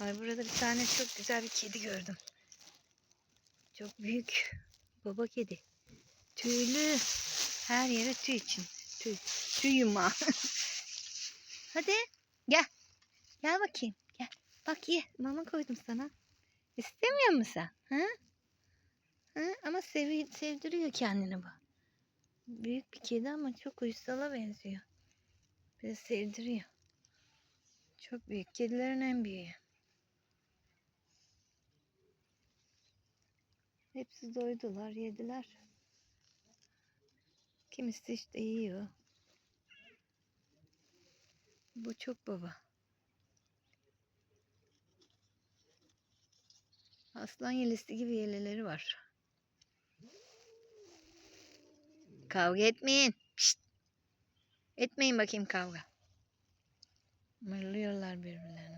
Ay burada bir tane çok güzel bir kedi gördüm. Çok büyük. Baba kedi. Tüylü. Her yere tüy için. Tüy. Tüy. Hadi gel. Gel bakayım. Gel. Bak ye. Mama koydum sana. İstemiyor musun sen? Ha? Ha? Ama sevi sevdiriyor kendini bu. Büyük bir kedi ama çok uysala benziyor. Biraz sevdiriyor. Çok büyük. Kedilerin en büyüğü. Hepsi doydular, yediler. Kimisi işte yiyor. Bu çok baba. Aslan yelisi gibi yeleleri var. Kavga etmeyin. Pişt. Etmeyin bakayım kavga. Mırlıyorlar birbirlerine.